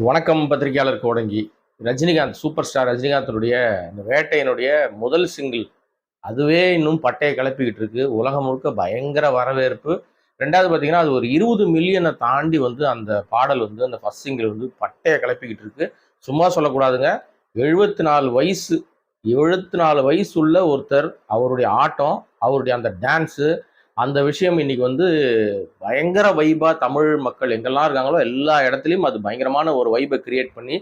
வணக்கம் பத்திரிகையாளர் Kodangi Rajinikanth super star ரஜினிகாந்தனுடைய இந்த வேட்டையினுடைய முதல் சிங்கிள். அதுவே இன்னும் பட்டையை கிளப்பிக்கிட்டு இருக்கு. உலகம் முழுக்க பயங்கர வரவேற்பு. ரெண்டாவது பார்த்தீங்கன்னா அது ஒரு இருபது மில்லியனை தாண்டி வந்து அந்த பாடல் வந்து அந்த ஃபர்ஸ்ட் சிங்கிள் வந்து பட்டையை கிளப்பிக்கிட்டு இருக்கு. சும்மா சொல்லக்கூடாதுங்க. எழுபத்தி நாலு வயசு எழுபத்தி நாலு வயசு உள்ள ஒருத்தர் அவருடைய ஆட்டம் அவருடைய அந்த டான்ஸு அந்த விஷயம் இன்னைக்கு வந்து பயங்கர வைபா தமிழ் மக்கள் எங்கெல்லாம் இருக்காங்களோ எல்லா இடத்துலையும் அது பயங்கரமான ஒரு வைபை கிரியேட் பண்ணி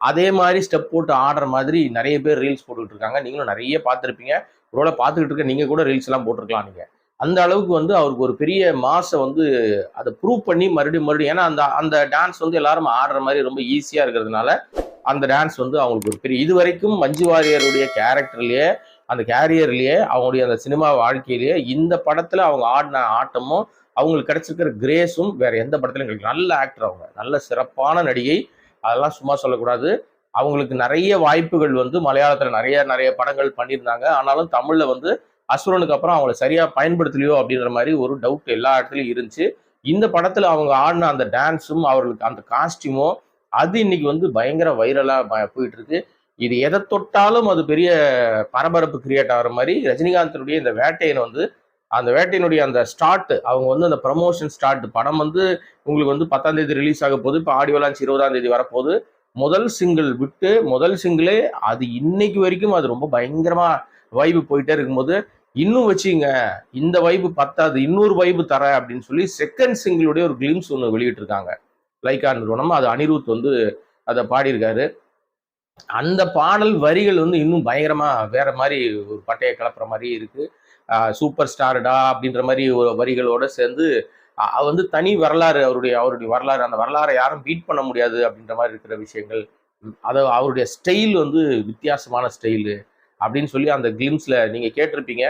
அதே மாதிரி ஸ்டெப் போட்டு ஆடுற மாதிரி நிறைய பேர் ரீல்ஸ் போட்டுக்கிட்டு இருக்காங்க. நீங்களும் நிறைய பார்த்துருப்பீங்க. ஒருவேளை பார்த்துக்கிட்டு இருக்க நீங்கள் கூட ரீல்ஸ் எல்லாம் போட்டிருக்கலாம் நீங்கள் அந்த அளவுக்கு வந்து அவருக்கு ஒரு பெரிய மாசை வந்து அதை ப்ரூவ் பண்ணி மறுபடியும் மறுபடியும் ஏன்னா அந்த அந்த டான்ஸ் வந்து எல்லாரும் ஆடுற மாதிரி ரொம்ப ஈஸியாக இருக்கிறதுனால அந்த டான்ஸ் வந்து அவங்களுக்கு ஒரு பெரிய இது வரைக்கும் மஞ்சு வாரியருடைய கேரக்டர்லேயே அந்த கேரியர்லேயே அவங்களுடைய அந்த சினிமா வாழ்க்கையிலேயே இந்த படத்தில் அவங்க ஆடின ஆட்டமும் அவங்களுக்கு கிடைச்சிருக்கிற கிரேஸும் வேற எந்த படத்துலையும் கிடைக்கும் நல்ல ஆக்டர் அவங்க. நல்ல சிறப்பான நடிகை. அதெல்லாம் சும்மா சொல்லக்கூடாது. அவங்களுக்கு நிறைய வாய்ப்புகள் வந்து மலையாளத்தில் நிறைய நிறைய படங்கள் பண்ணியிருந்தாங்க. ஆனாலும் தமிழில் வந்து அசுரனுக்கு அப்புறம் அவங்கள சரியா பயன்படுத்தலையோ அப்படின்ற மாதிரி ஒரு டவுட் எல்லா இடத்துலையும் இருந்துச்சு. இந்த படத்தில் அவங்க ஆடின அந்த டான்ஸும் அவர்களுக்கு அந்த காஸ்டியூமும் அது இன்னைக்கு வந்து பயங்கர வைரலாக போயிட்டு இருக்கு. இது எதை தொட்டாலும் அது பெரிய பரபரப்பு கிரியேட் ஆகிற மாதிரி ரஜினிகாந்தனுடைய இந்த வேட்டையனை வந்து அந்த வேட்டையினுடைய அந்த ஸ்டார்ட் அவங்க வந்து அந்த ப்ரமோஷன் ஸ்டார்ட் படம் வந்து உங்களுக்கு வந்து பத்தாம் தேதி ரிலீஸ் ஆக போகுது இப்போ ஆடியோ லான்ச் இருபதாம் தேதி வரப்போகுது. முதல் சிங்கிள் விட்டு முதல் சிங்கிளே அது இன்னைக்கு வரைக்கும் அது ரொம்ப பயங்கரமா வைப்பு போயிட்டே இருக்கும்போது இன்னும் வச்சுங்க இந்த வைப்பு பத்தாது இன்னொரு வைப்பு தர அப்படின்னு சொல்லி செகண்ட் சிங்கிளுடைய ஒரு கிளிம்ஸ் ஒன்று வெளியிட்டிருக்காங்க. லைக்கா நிறுவனம் அது அனிருத் வந்து அதை பாடியிருக்காரு. அந்த பாடல் வரிகள் வந்து இன்னும் பயங்கரமா வேற மாதிரி ஒரு பட்டையை கிளப்புற மாதிரி இருக்கு. சூப்பர் ஸ்டார்டா அப்படின்ற மாதிரி ஒரு வரிகளோட சேர்ந்து வந்து தனி வரலாறு அவருடைய அவருடைய வரலாறு அந்த வரலாறை யாரும் பீட் பண்ண முடியாது அப்படின்ற மாதிரி இருக்கிற விஷயங்கள். அதை அது அவருடைய ஸ்டைல் வந்து வித்தியாசமான ஸ்டைலு அப்படின்னு சொல்லி அந்த கிளிம்ஸில் நீங்கள் கேட்டிருப்பீங்க.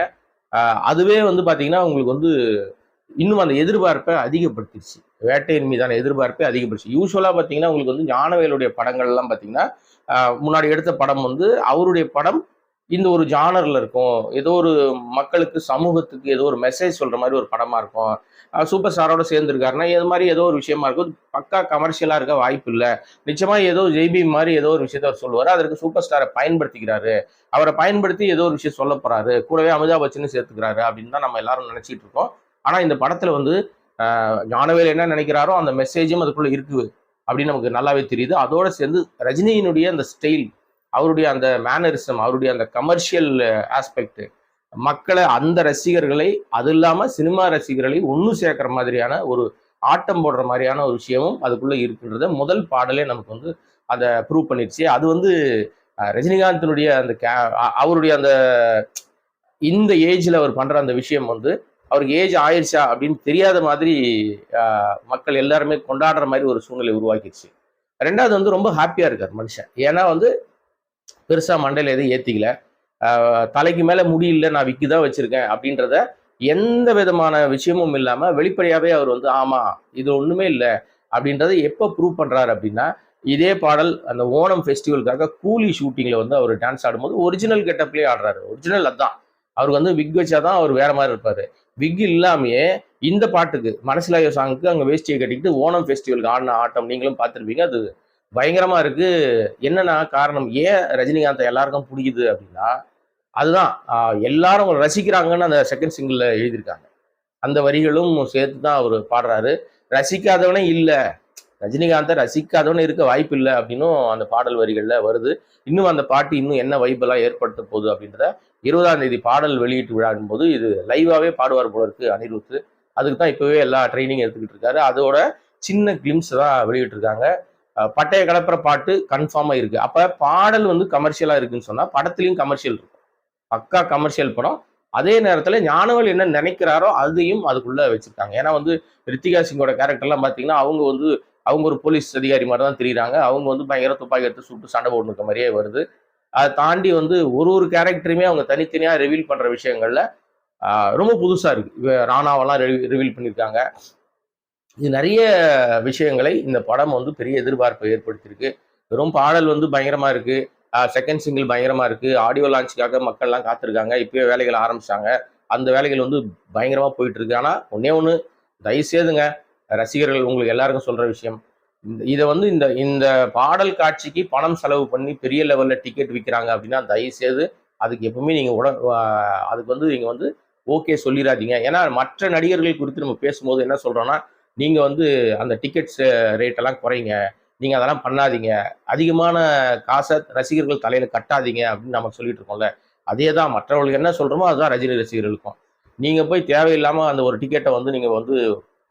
அதுவே வந்து பார்த்தீங்கன்னா உங்களுக்கு வந்து இன்னும் அந்த எதிர்பார்ப்பை அதிகப்படுத்திடுச்சு வேட்டையின் மீதான எதிர்பார்ப்பை அதிகப்படுச்சு யூஸ்வலாக பார்த்தீங்கன்னா உங்களுக்கு வந்து ஞானவேலுடைய படங்கள்லாம் பார்த்தீங்கன்னா முன்னாடி எடுத்த படம் வந்து அவருடைய படம் இந்த ஒரு ஜானரில் இருக்கும். ஏதோ ஒரு மக்களுக்கு சமூகத்துக்கு ஏதோ ஒரு மெசேஜ் சொல்கிற மாதிரி ஒரு படமாக இருக்கும். சூப்பர் ஸ்டாரோட சேர்ந்துருக்காருன்னா இது மாதிரி ஏதோ ஒரு விஷயமா இருக்கும். பக்கா கமர்ஷியலாக இருக்க வாய்ப்பு இல்லை. நிச்சயமாக ஏதோ ஜெய்பி மாதிரி ஏதோ ஒரு விஷயத்த அவர் சொல்லுவார். அதற்கு சூப்பர் ஸ்டாரை பயன்படுத்திக்கிறாரு. அவரை பயன்படுத்தி ஏதோ ஒரு விஷயம் சொல்ல போகிறாரு கூடவே அமிதாப் பச்சனும் சேர்த்துக்கிறாரு அப்படின்னு தான் நம்ம எல்லாரும் நினச்சிட்டு இருக்கோம். ஆனால் இந்த படத்தில் வந்து ஞானவேல் என்ன நினைக்கிறாரோ அந்த மெசேஜும் அதுக்குள்ளே இருக்குது. அப்படின்னு நமக்கு நல்லாவே தெரியுது. அதோட சேர்ந்து ரஜினியினுடைய அந்த ஸ்டைல் அவருடைய அந்த மேனரிசம் அவருடைய அந்த கமர்ஷியல் ஆஸ்பெக்ட் மக்களை அந்த ரசிகர்களை அது இல்லாமல் சினிமா ரசிகர்களை ஒன்று சேர்க்குற மாதிரியான ஒரு ஆட்டம் போடுற மாதிரியான ஒரு விஷயமும் அதுக்குள்ளே இருக்குன்றத முதல் பாடலே நமக்கு வந்து அதை ப்ரூவ் பண்ணிடுச்சு. அது வந்து ரஜினிகாந்தினுடைய அந்த கே- அவருடைய அந்த இந்த ஏஜில் அவர் பண்ணுற அந்த விஷயம் வந்து அவருக்கு ஏஜ் ஆயிடுச்சா அப்படின்னு தெரியாத மாதிரி மக்கள் எல்லாருமே கொண்டாடுற மாதிரி ஒரு சூழ்நிலை உருவாக்கிடுச்சு. ரெண்டாவது வந்து ரொம்ப ஹாப்பியாக இருக்கார் மனுஷன். ஏன்னா வந்து பெருசாக மண்டையில் எதுவும் ஏற்றிக்கல தலைக்கு மேலே முடியல நான் விக்கு தான் வச்சுருக்கேன் அப்படின்றத எந்த விதமான விஷயமும் இல்லாமல் வெளிப்படையாகவே அவர் வந்து ஆமாம் இது ஒன்றுமே இல்லை அப்படின்றத எப்போ ப்ரூவ் பண்ணுறாரு அப்படின்னா இதே பாடல் அந்த ஓணம் ஃபெஸ்டிவலுக்காக கூலி ஷூட்டிங்கில் வந்து அவர் டான்ஸ் ஆடும்போது ஒரிஜினல் கெட்டப்லேயே ஆடுறாரு. ஒரிஜினல் அதான். அவருக்கு வந்து விக் வச்சாதான் அவர் வேற மாதிரி இருப்பாரு. விக் இல்லாமையே இந்த பாட்டுக்கு மனசிலாய சாங்குக்கு அங்கே வேஷ்டியை கட்டிக்கிட்டு ஓணம் ஃபெஸ்டிவலுக்கு ஆடின ஆட்டம் நீங்களும் பார்த்துருப்பீங்க. அது பயங்கரமாக இருக்குது என்னன்னா காரணம் ஏன் ரஜினிகாந்தை எல்லாருக்கும் பிடிக்குது அப்படின்னா அதுதான் எல்லாரும் ரசிக்கிறாங்கன்னு அந்த செகண்ட் சிங்கிளில் எழுதியிருக்காங்க. அந்த வரிகளும் சேர்த்து தான் அவர் பாடுறாரு. ரசிக்காதவனே இல்லை. ரஜினிகாந்தை ரசிக்காதவனே இருக்க வாய்ப்பு இல்லை அப்படின்னும் அந்த பாடல் வரிகளில் வருது. இன்னும் அந்த பாட்டு இன்னும் என்ன வைப்பெல்லாம் ஏற்படுத்த போகுது அப்படின்றத இருபதாம் தேதி பாடல் வெளியீட்டு விழாடும் போது இது லைவாகவே பாடுவார் போல இருக்கு அனிருத். அதுக்கு தான் இப்போவே எல்லா ட்ரைனிங் எடுத்துக்கிட்டு இருக்காரு. அதோட சின்ன கிளிம்ஸ் தான் வெளியிட்டிருக்காங்க. அஹ் பட்டைய கலப்புற பாட்டு கன்ஃபார்மாக இருக்குது அப்போ பாடல் வந்து கமர்ஷியலாக இருக்குன்னு சொன்னால் படத்துலையும் கமர்ஷியல் இருக்கும். பக்கா கமர்ஷியல் படம். அதே நேரத்தில் ஞானவல் என்ன நினைக்கிறாரோ அதையும் அதுக்குள்ளே வச்சிருக்காங்க. ஏன்னா வந்து ரித்திகா சிங்கோட கேரக்டர்லாம் பார்த்தீங்கன்னா அவங்க வந்து அவங்க ஒரு போலீஸ் அதிகாரி மாதிரி தான் தெரியுறாங்க. அவங்க வந்து பயங்கர துப்பாக்கி எடுத்து சுட்டு சண்டை போட்டுருக்க மாதிரியே வருது. அதை தாண்டி வந்து ஒரு ஒரு கேரக்டருமே அவங்க தனித்தனியாக ரிவீல் பண்ணுற விஷயங்கள்ல ரொம்ப புதுசாக இருக்கு. ராணாவெல்லாம் ரிவீல் பண்ணியிருக்காங்க இது நிறைய விஷயங்களை இந்த படம் வந்து பெரிய எதிர்பார்ப்பை ஏற்படுத்தியிருக்கு. ரொம்ப பாடல் வந்து பயங்கரமாக இருக்குது செகண்ட் சிங்கிள் பயங்கரமாக இருக்குது ஆடியோ லான்ச்சுக்காக மக்கள்லாம் காத்திருக்காங்க. இப்போயே வேலைகள் ஆரம்பிச்சாங்க. அந்த வேலைகள் வந்து பயங்கரமாக போயிட்டுருக்கு ஆனால் ஒன்றே ஒன்று தயவு செய்துங்க ரசிகர்கள் உங்களுக்கு எல்லாருக்கும் சொல்ற விஷயம். இந்த இதை வந்து இந்த இந்த பாடல் காட்சிக்கு பணம் செலவு பண்ணி பெரிய லெவல்ல டிக்கெட் விற்கிறாங்க அப்படின்னா தயவுசெய்து அதுக்கு எப்பவுமே நீங்க உட அதுக்கு வந்து நீங்க வந்து ஓகே சொல்லிடாதீங்க ஏன்னா மற்ற நடிகர்கள் குறித்து நம்ம பேசும்போது என்ன சொல்றோம்னா நீங்க வந்து அந்த டிக்கெட்ஸ் ரேட் எல்லாம் குறைங்க. நீங்க அதெல்லாம் பண்ணாதீங்க. அதிகமான காசை ரசிகர்கள் தலையில கட்டாதீங்க அப்படின்னு நம்ம சொல்லிட்டு இருக்கோம்ல. அதே தான் மற்றவர்களுக்கு என்ன சொல்றோமோ அதுதான் ரஜினி ரசிகர்களுக்கும். நீங்க போய் தேவையில்லாம அந்த ஒரு டிக்கெட்டை வந்து நீங்க வந்து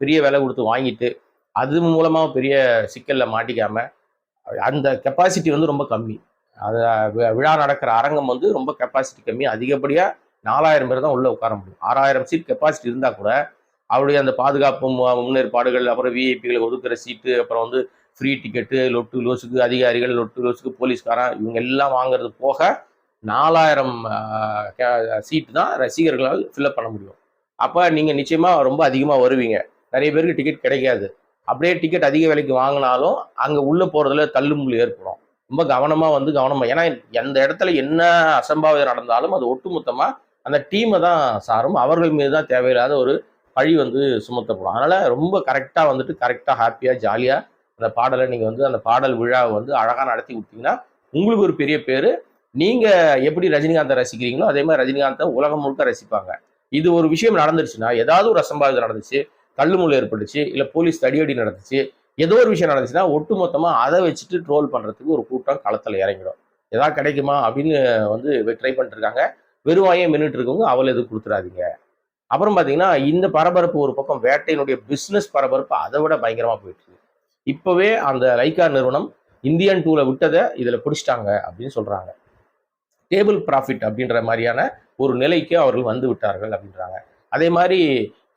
பெரிய விலை கொடுத்து வாங்கிட்டு அது மூலமாக பெரிய சிக்கலில் மாட்டிக்காமல் அந்த கெப்பாசிட்டி வந்து ரொம்ப கம்மி. அது வி- விழா நடக்கிற அரங்கம் வந்து ரொம்ப கெப்பாசிட்டி கம்மி. அதிகப்படியாக நாலாயிரம் பேர் தான் உள்ளே உட்கார முடியும். ஆறாயிரம் சீட் கெப்பாசிட்டி இருந்தால் கூட அவருடைய அந்த பாதுகாப்பு மு- முன்னேற்பாடுகள் அப்புறம் விஐபிகளை ஒதுக்குற சீட்டு அப்புறம் வந்து ஃப்ரீ டிக்கெட்டு லொட்டு லோஸுக்கு அதிகாரிகள் லொட்டு லோஸுக்கு போலீஸ்காரன் இவங்க எல்லாம் வாங்குறது போக நாலாயிரம் சீட்டு தான் ரசிகர்களால் ஃபில்அப் பண்ண முடியும். அப்போ நீங்கள் நிச்சயமாக ரொம்ப அதிகமாக வருவீங்க. நிறைய பேருக்கு டிக்கெட் கிடைக்காது. அப்படியே டிக்கெட் அதிக விலைக்கு வாங்கினாலும் அங்கே உள்ளே போகிறதுல தள்ளுமுள்ளு ஏற்படும். ரொம்ப கவனமாக வந்து கவனமாக ஏன்னா எந்த இடத்துல என்ன அசம்பாவிதம் நடந்தாலும் அது ஒட்டுமொத்தமாக அந்த டீமை தான் சாரும். அவர்கள் மீது தான் தேவையில்லாத ஒரு பழி வந்து சுமத்தப்படும். அதனால் ரொம்ப கரெக்டாக வந்துட்டு கரெக்டாக ஹாப்பியாக ஜாலியாக அந்த பாடலை நீங்கள் வந்து அந்த பாடல் விழாவை வந்து அழகாக நடத்தி கொடுத்தீங்கன்னா உங்களுக்கு ஒரு பெரிய பேர். நீங்கள் எப்படி ரஜினிகாந்தை ரசிக்கிறீங்களோ அதே மாதிரி ரஜினிகாந்தை உலகம் முழுக்க ரசிப்பாங்க. இது ஒரு விஷயம் நடந்துருச்சுன்னா ஏதாவது ஒரு அசம்பாவிதம் நடந்துச்சு கல்லுமுள் ஏற்பட்டுச்சு இல்லை போலீஸ் தடியடி நடந்துச்சு ஏதோ ஒரு விஷயம் நடந்துச்சுன்னா ஒட்டுமொத்தமாக அதை வச்சுட்டு ட்ரோல் பண்ணுறதுக்கு ஒரு கூட்டம் களத்தில் இறங்கிடும். ஏதாவது கிடைக்குமா அப்படின்னு வந்து ட்ரை பண்ணிட்டு இருக்காங்க வெறுவாயே மின்னுட்டு இருக்கவங்க அவள் எதுவும் கொடுத்துடாதீங்க. அப்புறம் பார்த்தீங்கன்னா இந்த பரபரப்பு ஒரு பக்கம் வேட்டையினுடைய பிஸ்னஸ் பரபரப்பு அதை விட பயங்கரமாக போயிட்டு இருக்கு. இப்போவே அந்த லைக்கா நிறுவனம் இந்தியன் டூவில் விட்டதை இதில் பிடிச்சிட்டாங்க அப்படின்னு சொல்கிறாங்க டேபிள் ப்ராஃபிட் அப்படின்ற மாதிரியான ஒரு நிலைக்கு அவர்கள் வந்து விட்டார்கள் அப்படின்றாங்க. அதே மாதிரி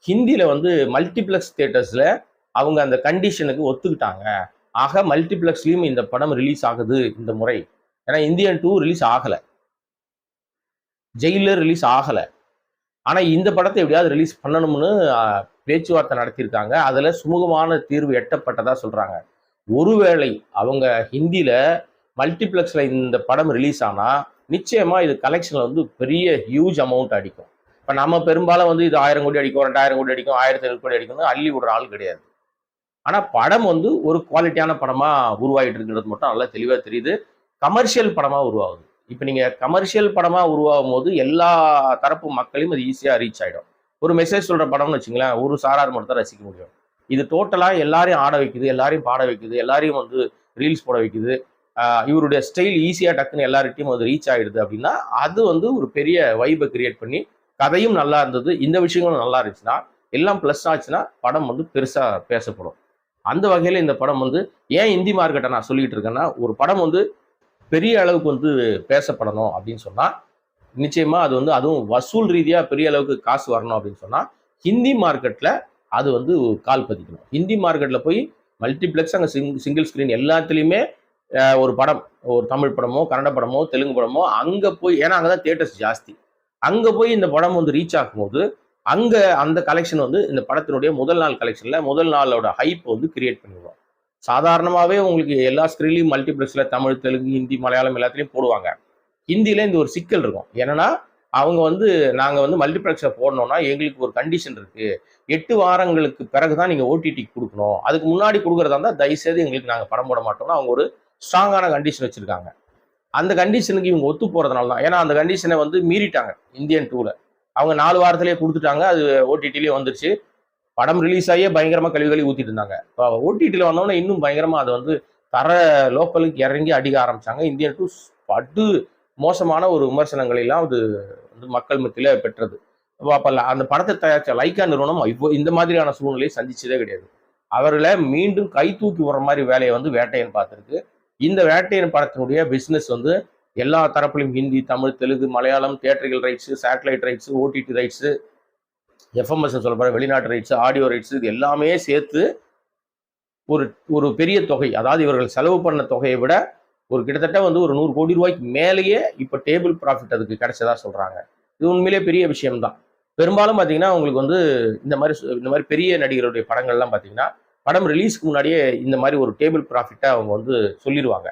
ஹிந்தியில் வந்து மல்டிப்ளெக்ஸ் தியேட்டர்ஸில் அவங்க அந்த கண்டிஷனுக்கு ஒத்துக்கிட்டாங்க. ஆக மல்டிப்ளெக்ஸ்லேயும் இந்த படம் ரிலீஸ் ஆகுது இந்த முறை. ஏன்னா இந்தியன் டூ ரிலீஸ் ஆகலை. ஜெயிலர் ரிலீஸ் ஆகலை. ஆனால் இந்த படத்தை எப்படியாவது ரிலீஸ் பண்ணணும்னு பேச்சுவார்த்தை நடத்தியிருக்காங்க. அதில் சுமூகமான தீர்வு எட்டப்பட்டதாக சொல்கிறாங்க ஒருவேளை அவங்க ஹிந்தியில் மல்டிப்ளெக்ஸில் இந்த படம் ரிலீஸ் ஆனால் நிச்சயமாக இது கலெக்ஷனில் வந்து பெரிய ஹியூஜ் அமௌண்ட் அடிக்கும். இப்போ நம்ம பெரும்பாலும் வந்து இது ஆயிரம் கோடி அடிக்கும் ரெண்டாயிரம் கோடி அடிக்கும் ஆயிரத்தி ஐநூறு கோடி அடிக்கும்னு அள்ளி விடுற ஆள் கிடையாது. ஆனால் படம் வந்து ஒரு குவாலிட்டியான படமாக உருவாகிட்டு இருக்கிறது மட்டும் நல்லா தெளிவாக தெரியுது. கமர்ஷியல் படமாக உருவாகுது. இப்போ நீங்கள் கமர்ஷியல் படமாக உருவாகும் போது எல்லா தரப்பு மக்களையும் அது ஈஸியாக ரீச் ஆகிடும் ஒரு மெசேஜ் சொல்கிற படம்னு வச்சுங்களேன் ஒரு சாரார் மட்டும் தான் ரசிக்க முடியும். இது டோட்டலாக எல்லாரையும் ஆட வைக்குது எல்லாரையும் பாட வைக்குது எல்லாரையும் வந்து ரீல்ஸ் போட வைக்குது. இவருடைய ஸ்டைல் ஈஸியாக டக்குன்னு எல்லார்ட்டையும் அது ரீச் ஆகிடுது அப்படின்னா அது வந்து ஒரு பெரிய வைபை கிரியேட் பண்ணி கதையும் நல்லா இருந்தது இந்த விஷயங்களும் நல்லா இருந்துச்சுன்னா எல்லாம் ப்ளஸ் ஆச்சுன்னா படம் வந்து பெருசாக பேசப்படும். அந்த வகையில் இந்த படம் வந்து ஏன் இந்தி மார்க்கெட்டை நான் சொல்லிட்டு இருக்கேன்னா ஒரு படம் வந்து பெரிய அளவுக்கு வந்து பேசப்படணும் அப்படின்னு சொன்னால் நிச்சயமாக அது வந்து அதுவும் வசூல் ரீதியாக பெரிய அளவுக்கு காசு வரணும் அப்படின்னு சொன்னால் ஹிந்தி மார்க்கெட்டில் அது வந்து கால் பதிக்கணும். ஹிந்தி மார்க்கெட்டில் போய் மல்டிப்ளெக்ஸ் அங்கே சிங் சிங்கிள் ஸ்க்ரீன் எல்லாத்துலேயுமே ஒரு படம் ஒரு தமிழ் படமோ கன்னட படமோ தெலுங்கு படமோ அங்கே போய் ஏன்னா அங்கே தான் தேட்டர்ஸ் ஜாஸ்தி. அங்கே போய் இந்த படம் வந்து ரீச் ஆகும்போது அங்கே அந்த கலெக்ஷன் வந்து இந்த படத்தினுடைய முதல் நாள் கலெக்ஷனில் முதல் நாளோட ஹைப் வந்து கிரியேட் பண்ணிடுவோம் சாதாரணமாகவே உங்களுக்கு எல்லா ஸ்க்ரீன்லையும் மல்டிப்ளெக்ஸில் தமிழ் தெலுங்கு ஹிந்தி மலையாளம் எல்லாத்துலேயும் போடுவாங்க. ஹிந்தியில் இந்த ஒரு சிக்கல் இருக்கும். என்னன்னா அவங்க வந்து நாங்கள் வந்து மல்டிப்ளெக்ஸில் போடணும்னா எங்களுக்கு ஒரு கண்டிஷன் இருக்குது எட்டு வாரங்களுக்கு பிறகு தான் நீங்கள் ஓடிடி கொடுக்கணும். அதுக்கு முன்னாடி கொடுக்குறதா இருந்தால் தயவுசெய்து எங்களுக்கு நாங்கள் படம் போட மாட்டோம்னா அவங்க ஒரு ஸ்ட்ராங்கான கண்டிஷன் வச்சுருக்காங்க. அந்த கண்டிஷனுக்கு இவங்க ஒத்து போகிறதுனால தான் ஏன்னா அந்த கண்டிஷனை வந்து மீறிட்டாங்க இந்தியன் டூவில் அவங்க நாலு வாரத்திலேயே கொடுத்துட்டாங்க அது ஓடிடிலேயே வந்துருச்சு. படம் ரிலீஸ் ஆகியே பயங்கரமாக கழிவு கழுவி ஊற்றிட்டு இருந்தாங்க. இப்போ ஓடிடியில் வந்தோடனே இன்னும் பயங்கரமாக அதை வந்து தர லோக்கலுக்கு இறங்கி அடிக்க ஆரம்பித்தாங்க இந்தியன் டூ படு மோசமான ஒரு விமர்சனங்களை எல்லாம் அது வந்து மக்கள் மத்தியில் பெற்றது. அப்போ அந்த படத்தை தயாரித்த லைக்கா நிறுவனம் இப்போ இந்த மாதிரியான சூழ்நிலையை சந்திச்சதே கிடையாது. அவர்களை மீண்டும் கை தூக்கி விடுற மாதிரி வேலையை வந்து வேட்டையன் பார்த்துருக்கு. இந்த வேட்டையன் படத்தினுடைய பிஸ்னஸ் வந்து எல்லா தரப்புலையும் Hindi Tamil Telugu Malayalam தியேட்டர்கள் rights satellite rights OTT rights FMS சொல்ல போகிற வெளிநாட்டு ரைட்ஸு ஆடியோ ரைட்ஸு இது எல்லாமே சேர்த்து ஒரு ஒரு பெரிய தொகை. அதாவது இவர்கள் செலவு பண்ண தொகையை விட ஒரு கிட்டத்தட்ட வந்து ஒரு நூறு கோடி ரூபாய்க்கு மேலேயே இப்போ டேபிள் ப்ராஃபிட் அதுக்கு கிடைச்சதா சொல்கிறாங்க இது உண்மையிலேயே பெரிய விஷயம்தான். பெரும்பாலும் பார்த்தீங்கன்னா உங்களுக்கு வந்து இந்த மாதிரி சு- இந்த மாதிரி பெரிய நடிகருடைய படங்கள்லாம் பார்த்தீங்கன்னா படம் ரிலீஸ்க்கு முன்னாடியே இந்த மாதிரி ஒரு டேபிள் ப்ராஃபிட்டை அவங்க வந்து சொல்லிடுவாங்க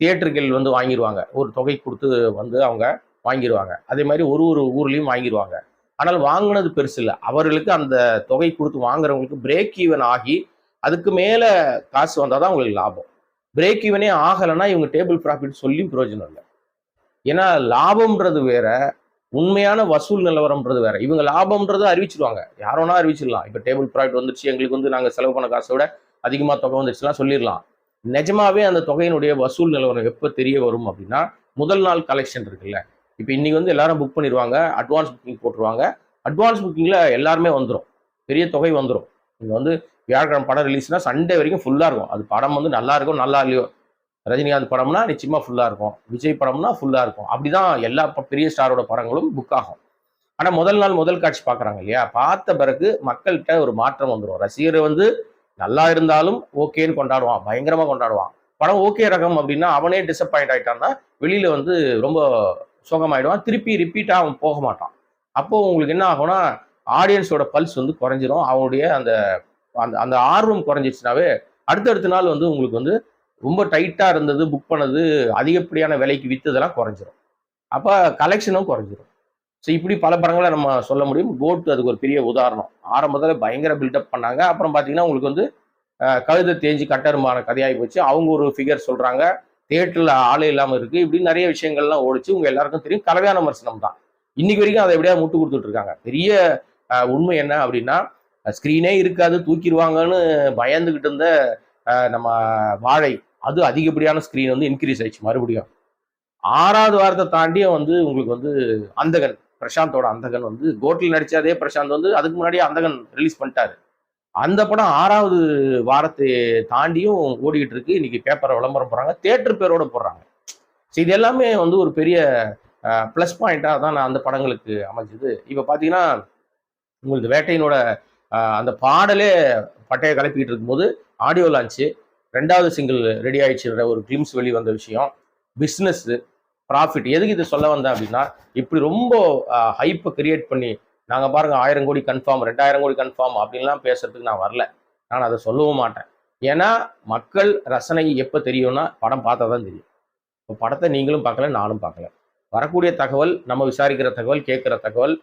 தியேட்டர்கள் வந்து வாங்கிடுவாங்க ஒரு தொகை கொடுத்து வந்து அவங்க வாங்கிடுவாங்க அதே மாதிரி ஒரு ஒரு ஊர்லேயும் வாங்கிடுவாங்க ஆனால் வாங்கினது பெருசு இல்லை. அவர்களுக்கு அந்த தொகை கொடுத்து வாங்குறவங்களுக்கு பிரேக் ஈவன் ஆகி அதுக்கு மேலே காசு வந்தால் தான் அவங்களுக்கு லாபம். பிரேக் ஈவனே ஆகலைன்னா இவங்க டேபிள் ப்ராஃபிட் சொல்லி பிரயோஜனம் இல்லை. ஏன்னா லாபம்ன்றது வேற உண்மையான வசூல் நிலவரம்ன்றது வேற. இவங்க லாபம்ன்றது அறிவிச்சிருவாங்க. யாரோனா அறிவிச்சிடலாம். இப்போ டேபிள் ப்ராடக்ட் வந்துருச்சு எங்களுக்கு வந்து நாங்கள் செலவு பண்ண காசை விட அதிகமாக தொகை வந்துருச்சுலாம் சொல்லிடலாம். நிஜமாவே அந்த தொகையினுடைய வசூல் நிலவரம் எப்போ தெரிய வரும் அப்படின்னா முதல் நாள் கலெக்ஷன் இருக்குல்ல. இப்போ இன்னைக்கு வந்து எல்லாரும் புக் பண்ணிடுவாங்க அட்வான்ஸ் புக்கிங் போட்டுருவாங்க. அட்வான்ஸ் புக்கிங்கில் எல்லாருமே வந்துடும் பெரிய தொகை வந்துடும் நீங்கள் வந்து வியாழக்கிழமை படம் ரிலீஸ்னா சண்டே வரைக்கும் ஃபுல்லாக இருக்கும். அது படம் வந்து நல்லா இருக்கும் நல்லா இல்லையோ ரஜினிகாந்த் படம்னா நிச்சயமாக ஃபுல்லாக இருக்கும். விஜய் படம்னா ஃபுல்லாக இருக்கும். அப்படிதான் எல்லா ப- பெரிய ஸ்டாரோட படங்களும் புக் ஆகும். ஆனால் முதல் நாள் முதல் காட்சி பார்க்குறாங்க இல்லையா? பார்த்த பிறகு மக்கள்கிட்ட ஒரு மாற்றம் வந்துடும் ரசிகர் வந்து நல்லா இருந்தாலும் ஓகேன்னு கொண்டாடுவான். பயங்கரமாக கொண்டாடுவான். படம் ஓகே ரகம் அப்படின்னா அவனே டிசப்பாயிண்ட் ஆகிட்டான்னா வெளியில் வந்து ரொம்ப சோகமாயிடுவான். திருப்பி ரிப்பீட்டாக அவன் போக மாட்டான். அப்போது உங்களுக்கு என்ன ஆகும்னா ஆடியன்ஸோட பல்ஸ் வந்து குறைஞ்சிரும். அவனுடைய அந்த அந்த அந்த ஆர்வம் குறைஞ்சிச்சுனாவே அடுத்தடுத்த நாள் வந்து உங்களுக்கு வந்து ரொம்ப டைட்டாக இருந்தது புக் பண்ணது அதிகப்படியான விலைக்கு விற்றதெல்லாம் குறைஞ்சிரும். அப்போ கலெக்ஷனும் குறைஞ்சிரும். ஸோ இப்படி பல படங்களை நம்ம சொல்ல முடியும். கோட் அதுக்கு ஒரு பெரிய உதாரணம். ஆரம்பத்தில் பயங்கர பில்டப் பண்ணாங்க. அப்புறம் பார்த்தீங்கன்னா உங்களுக்கு வந்து கழுதை தேஞ்சு கட்டருமான கதையாகி போச்சு. அவங்க ஒரு ஃபிகர் சொல்கிறாங்க தேட்டரில் ஆளே இல்லாமல் இருக்குது இப்படி நிறைய விஷயங்கள்லாம் ஓடிச்சு. உங்கள் எல்லாருக்கும் தெரியும். கலவையான விமர்சனம் தான். இன்னைக்கு வரைக்கும் அதை எப்படியா முட்டு கொடுத்துட்டு இருக்காங்க. பெரிய உண்மை என்ன அப்படின்னா ஸ்க்ரீனே இருக்காது. தூக்கிடுவாங்கன்னு பயந்துக்கிட்டு இருந்த நம்ம வாழை அது அதிகப்படியான ஸ்க்ரீன் வந்து இன்க்ரீஸ் ஆயிடுச்சு. மறுபடியும் ஆறாவது வாரத்தை தாண்டியும் வந்து உங்களுக்கு வந்து அந்தகன் பிரசாந்தோட அந்தகன் வந்து கோட்டில் நடிச்ச அதே பிரசாந்த் வந்து அதுக்கு முன்னாடியே அந்தகன் ரிலீஸ் பண்ணிட்டாரு. அந்த படம் ஆறாவது வாரத்தை தாண்டியும் ஓடிக்கிட்டு இருக்கு. இன்னைக்கு பேப்பரை விளம்பரம் போடுறாங்க தேட்டர் பேரோட போடுறாங்க. ஸோ இது எல்லாமே வந்து ஒரு பெரிய ப்ளஸ் பாயிண்டாக தான் நான் அந்த படங்களுக்கு அமைஞ்சது. இப்போ பார்த்தீங்கன்னா உங்களுக்கு வேட்டையினோட அந்த பாடலே பட்டையை கிளப்பிக்கிட்டு இருக்கும்போது ஆடியோ லான்ச்சு ரெண்டாவது சிங்கிள் ரெடி ஆயிடுச்சுன்ற ஒரு கிளிம்ஸ் வெளி வந்த விஷயம். பிஸ்னஸ் ப்ராஃபிட் எதுக்கு இது சொல்ல வந்தேன் அப்படின்னா இப்படி ரொம்ப ஹைப்பை கிரியேட் பண்ணி நாங்கள் பாருங்க ஆயிரம் கோடி கன்ஃபார்ம் ரெண்டாயிரம் கோடி கன்ஃபார்ம் அப்படின்லாம் பேசுறதுக்கு நான் வரல. நான் அதை சொல்லவும் மாட்டேன். ஏன்னா மக்கள் ரசனை எப்போ தெரியும்னா படம் பார்த்தா தான் தெரியும். இப்போ படத்தை நீங்களும் பார்க்கல நானும் பார்க்கல. வரக்கூடிய தகவல் நம்ம விசாரிக்கிற தகவல் கேட்குற தகவல்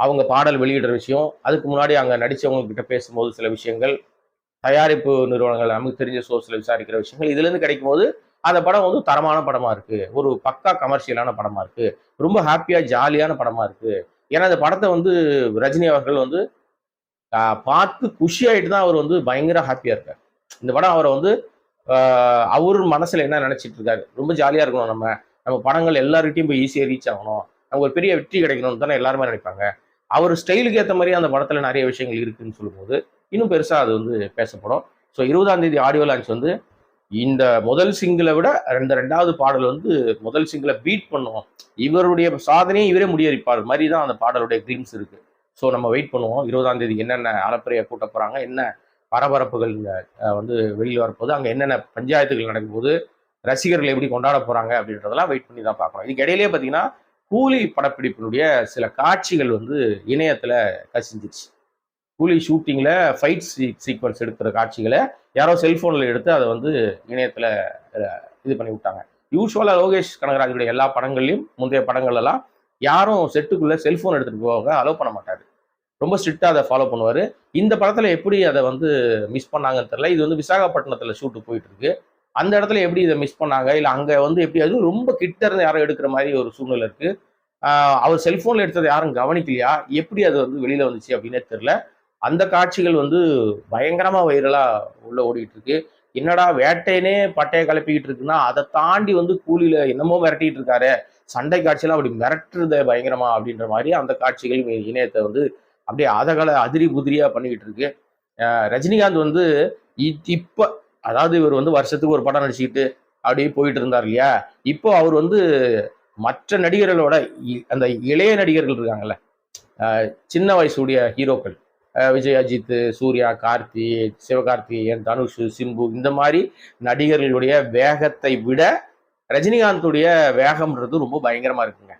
அவங்க பாடல் வெளியிடுற விஷயம் அதுக்கு முன்னாடி அங்கே நடித்தவங்க கிட்ட பேசும்போது சில விஷயங்கள் தயாரிப்பு நிறுவனங்கள் நமக்கு தெரிஞ்ச சோர்ஸில் விசாரிக்கிற விஷயங்கள் இதுலேருந்து கிடைக்கும் போது அந்த படம் வந்து தரமான படமாக இருக்குது ஒரு பக்கா கமர்ஷியலான படமாக இருக்குது ரொம்ப ஹாப்பியாக ஜாலியான படமாக இருக்குது ஏன்னா அந்த படத்தை வந்து ரஜினி அவர்கள் வந்து பார்த்து குஷியாயிட்டு தான் அவர் வந்து பயங்கர ஹாப்பியாக இருக்கார். இந்த படம் அவரை வந்து அவர் மனசில் என்ன நினச்சிட்டு இருக்காரு? ரொம்ப ஜாலியாக இருக்கணும் நம்ம. நம்ம படங்கள் எல்லாருக்கிட்டையும் போய் ஈஸியாக ரீச் ஆகணும். நமக்கு ஒரு பெரிய வெற்றி கிடைக்கணும்னு தானே எல்லாருமே நினைப்பாங்க. அவர் ஸ்டைலுக்கு ஏற்ற மாதிரி அந்த படத்தில் நிறைய விஷயங்கள் இருக்குன்னு சொல்லும்போது இன்னும் பெருசாக அது வந்து பேசப்படும். ஸோ இருபதாம் தேதி ஆடியோ லான்ச் வந்து இந்த முதல் சிங்கிளை விட ரெண்டு ரெண்டாவது பாடல் வந்து முதல் சிங்கிளை பீட் பண்ணுவோம் இவருடைய சாதனையை இவரே முடியறிப்பார் மாதிரி தான் அந்த பாடலுடைய க்ரீம்ஸ் இருக்கு. ஸோ நம்ம வெயிட் பண்ணுவோம். இருபதாம் தேதி என்னென்ன அலப்பறையை கூட்ட போகிறாங்க என்ன பரபரப்புகள் வந்து வெளியில் வரப்போது அங்கே என்னென்ன பஞ்சாயத்துகள் நடக்கும்போது ரசிகர்கள் எப்படி கொண்டாட போகிறாங்க அப்படின்றதெல்லாம் வெயிட் பண்ணி தான் பார்க்கணும். இதுக்கு இடையிலேயே பார்த்தீங்கன்னா கூலி படப்பிடிப்பினுடைய சில காட்சிகள் வந்து இணையத்தில் கசிஞ்சிச்சு கூலி ஷூட்டிங்கில் ஃபைட் சீக்வன்ஸ் எடுக்கிற காட்சிகளை யாரோ செல்ஃபோனில் எடுத்து அதை வந்து இணையத்தில் இது பண்ணி விட்டாங்க. யூஸ்வலாக லோகேஷ் கனகராஜுடைய எல்லா படங்கள்லையும் முந்தைய படங்கள் எல்லாம் யாரும் செட்டுக்குள்ளே செல்ஃபோன் எடுத்துகிட்டு போவாங்க அலோவ் பண்ண மாட்டார். ரொம்ப ஸ்ட்ரிக்டாக அதை ஃபாலோ பண்ணுவார். இந்த படத்தில் எப்படி அதை வந்து மிஸ் பண்ணாங்கன்னு தெரில இது வந்து விசாகப்பட்டினத்தில் ஷூட்டு போயிட்டுருக்கு. அந்த இடத்துல எப்படி இதை மிஸ் பண்ணாங்க? இல்லை அங்கே வந்து எப்படி அது ரொம்ப கிட்ட இருந்து யாரும் எடுக்கிற மாதிரி ஒரு சூழ்நிலை இருக்குது அவர் செல்ஃபோனில் எடுத்ததை யாரும் கவனிக்கலையா? எப்படி அது வந்து வெளியில் வந்துச்சு அப்படின்னே தெரில அந்த காட்சிகள் வந்து பயங்கரமாக வைரலாக உள்ள ஓடிட்டு இருக்கு. என்னடா வேட்டைனே பட்டையை கிளப்பிக்கிட்டு இருக்குன்னா அதை தாண்டி வந்து கூலியில என்னமோ மிரட்டிட்டு இருக்காரு. சண்டை காட்சியெல்லாம் அப்படி மிரட்டுறத பயங்கரமா அப்படின்ற மாதிரி அந்த காட்சிகள் இணையத்தை வந்து அப்படியே அதகல அதிரி புதிரியா பண்ணிக்கிட்டு இருக்கு. ரஜினிகாந்த் வந்து இப்போ அதாவது இவர் வந்து வருஷத்துக்கு ஒரு படம் நடிச்சுக்கிட்டு அப்படியே போயிட்டு இருந்தார் இல்லையா? இப்போ அவர் வந்து மற்ற நடிகர்களோட இ- அந்த இளைய நடிகர்கள் இருக்காங்கல்ல சின்ன வயசுடைய ஹீரோக்கள். விஜய் அஜித் சூர்யா கார்த்தி சிவகார்த்திகேயன் தனுஷ் சிம்பு இந்த மாதிரி நடிகர்களுடைய வேகத்தை விட ரஜினிகாந்துடைய வேகம்ன்றது ரொம்ப பயங்கரமாக இருக்குங்க.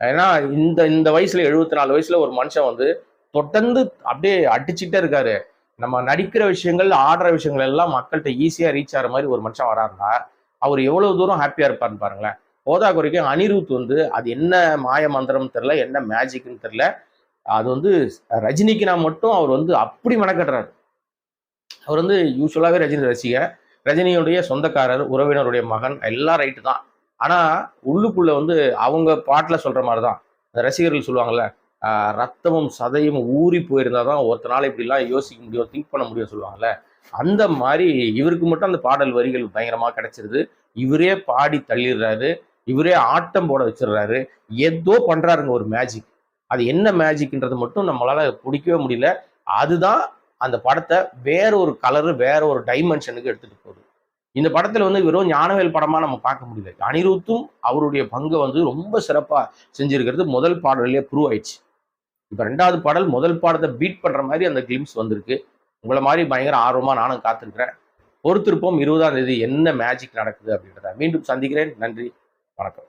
ஏன்னா இந்த இந்த வயசுல எழுபத்தி நாலு வயசுல ஒரு மனுஷன் வந்து தொடர்ந்து அப்படியே அடிச்சுட்டே இருக்காரு. நம்ம நடிக்கிற விஷயங்கள் ஆடுற விஷயங்கள் எல்லாம் மக்கள்கிட்ட ஈஸியாக ரீச் ஆகிற மாதிரி ஒரு மனுஷன் வராருன்னா அவர் எவ்வளவு தூரம் ஹாப்பியாக இருப்பாருன்னு பாருங்களேன். போதா குறைக்கும் அனிருத் வந்து அது என்ன மாய மந்திரம் தெரில என்ன மேஜிக்னு தெரில அது வந்து ரஜினிக்கு நான் மட்டும் அவர் வந்து அப்படி மெனக்கட்டுறாரு. அவர் வந்து யூஸ்வலாகவே ரஜினி ரசிகர் ரஜினியுடைய சொந்தக்காரர் உறவினருடைய மகன் எல்லாம் ரைட்டு தான். ஆனால் உள்ளுக்குள்ளே வந்து அவங்க பாட்டில் சொல்கிற மாதிரி தான் அந்த ரசிகர்கள் சொல்லுவாங்கல்ல ரத்தமும் சதையும் ஊறி போயிருந்தால் தான் ஒருத்தனால இப்படிலாம் யோசிக்க முடியும் திங்க் பண்ண முடியும் சொல்லுவாங்கல்ல. அந்த மாதிரி இவருக்கு மட்டும் அந்த பாடல் வரிகள் பயங்கரமாக கிடைச்சிருது. இவரே பாடி தள்ளிடுறாரு. இவரே ஆட்டம் போட வச்சிடுறாரு. ஏதோ பண்ணுறாருங்க ஒரு மேஜிக் அது என்ன மேஜிக்ன்றது மட்டும் நம்மளால பிடிக்கவே முடியல. அதுதான் அந்த படத்தை வேற ஒரு கலரு வேற ஒரு டைமென்ஷனுக்கு எடுத்துட்டு போகுது. இந்த படத்துல வந்து வெறும் ஞானவேல் படமா நம்ம பார்க்க முடியல. அனிருத்தும் அவருடைய பங்கை வந்து ரொம்ப சிறப்பா செஞ்சிருக்கிறது முதல் பாடலே ப்ரூவ் ஆயிடுச்சு. இப்போ ரெண்டாவது பாடல் முதல் பாடத்தை பீட் பண்ற மாதிரி அந்த கிளிம்ஸ் வந்திருக்கு. உங்களை மாதிரி பயங்கர ஆர்வமா நானும் காத்திருக்கிறேன். பொறுத்திருப்போம் இருபதாம் தேதி என்ன மேஜிக் நடக்குது அப்படின்றத. மீண்டும் சந்திக்கிறேன். நன்றி. வணக்கம்.